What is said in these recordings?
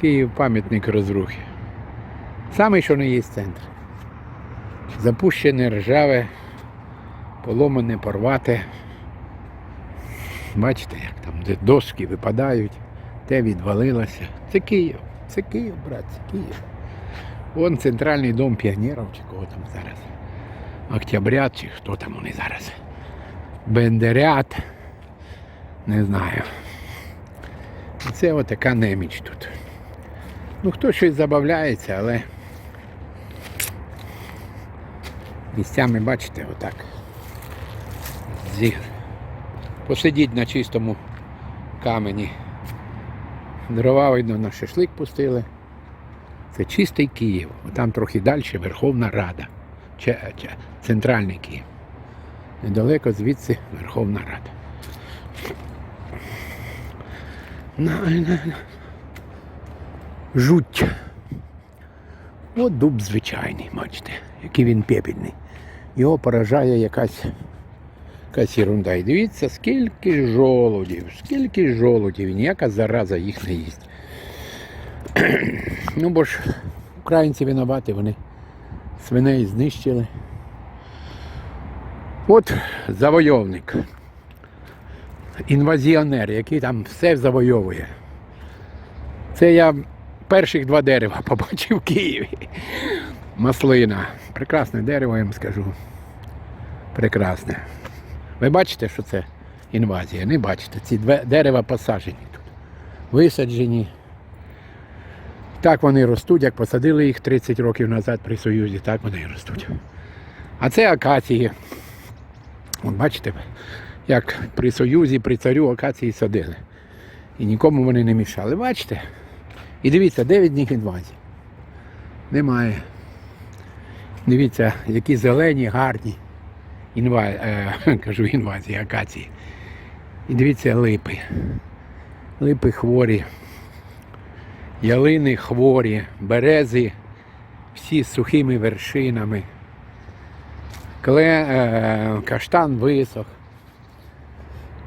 Київ пам'ятник розрухи. Самий, що не є центр. Запущене, ржаве, поломане, порвате. Бачите, як там де доски випадають, те відвалилося. Це Київ, це Київ, брат, це Київ. Вон центральний дом піонерів, чи кого там зараз. Октябрят, чи хто там вони зараз. Бендерят. Не знаю. Це отака неміч тут. Ну хто щось забавляється, але місцями, бачите, отак. Зі... Посидіть на чистому камені. Дрова, видно, на шашлик пустили. Це чистий Київ. Там трохи далі Верховна Рада. Центральний Київ. Недалеко звідси Верховна Рада. Жуть. От дуб звичайний, бачите, який він пепельний. Його поражає якась, ерунда. І дивіться, скільки жолудів, скільки жолудів, ніяка зараза їх не їсть. ну бо ж українці винуваті, вони свиней знищили. От завойовник. Інвазіонер, який там все завойовує. Це я перших два дерева побачив в Києві. Маслина. Прекрасне дерево, я вам скажу. Прекрасне. Ви бачите, що це інвазія? Не бачите. Ці дерева посаджені тут. Висаджені. Так вони ростуть, як посадили їх 30 років назад при Союзі, так вони і ростуть. А це акації. От бачите, як при Союзі, при царю акації садили. І нікому вони не мішали. Бачите? І дивіться, де від них інвазії? Немає. Дивіться, які зелені, гарні. Інва... Е, кажу інвазії, акації. І дивіться липи. Липи хворі. Ялини хворі, берези всі з сухими вершинами. Кле, е, каштан висох.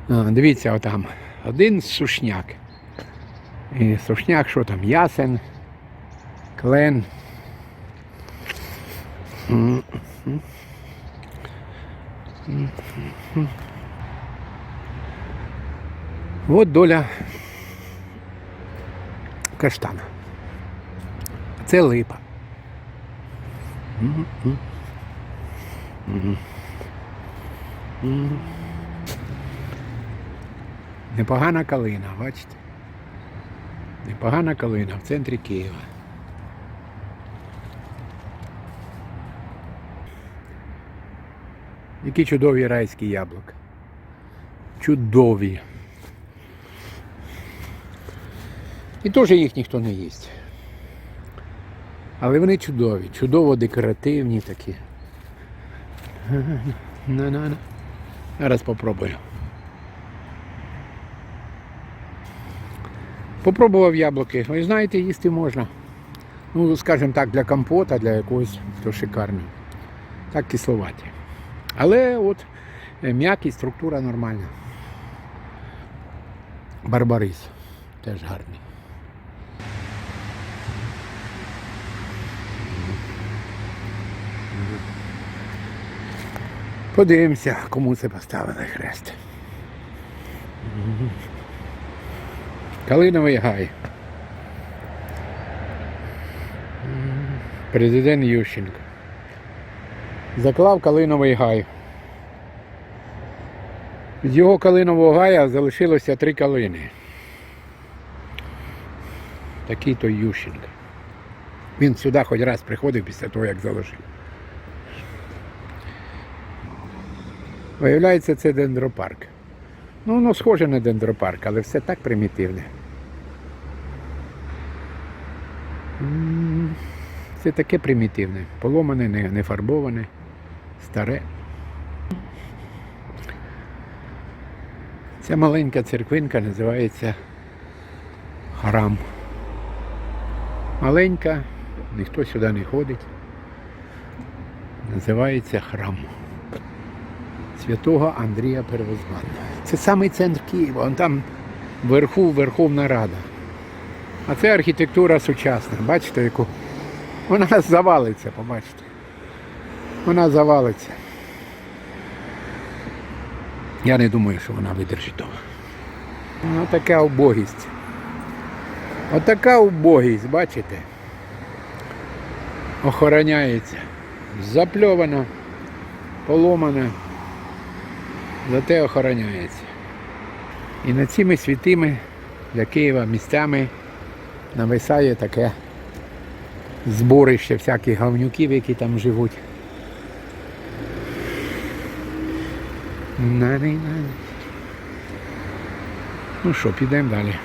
Дивіться, отам один сушняк. І сушняк, що там, ясен, клен. От доля каштана. Це липа. Непогана калина, бачите? Непогана калина в центрі Києва. Які чудові райські яблука. Чудові. І теж їх ніхто не їсть. Але вони чудові, чудово декоративні такі. На-на-на. Зараз попробую. Попробував яблуки. Ви знаєте, їсти можна. Ну, скажімо так, для компота, для якогось, то шикарно. Так кисловаті. Але от е, м'якість, структура нормальна. Барбарис теж гарний. Подивимося, кому це поставили хрест. Калиновий гай. Президент Ющенко. Заклав калиновий гай. З його калинового гая залишилося три калини. Такий той Ющенко. Він сюди хоч раз приходив після того, як заложив. Виявляється, це дендропарк. Ну, воно схоже на дендропарк, але все так примітивне. Це таке примітивне. Поломане, не, не фарбоване, старе. Ця маленька церквинка називається храм. Маленька, ніхто сюди не ходить. Називається храм. Святого Андрія Первозванного. Це самий центр Києва, вон там вверху Верховна Рада. А це архітектура сучасна. Бачите, яку? Вона завалиться, побачите. Вона завалиться. Я не думаю, що вона видержить того. Ну, така убогість. Отака убогість, бачите? Охороняється. Запльована, поломана. Зате охороняється. І над цими святими для Києва місцями нависає таке зборище всяких говнюків, які там живуть. Ну що, підемо далі.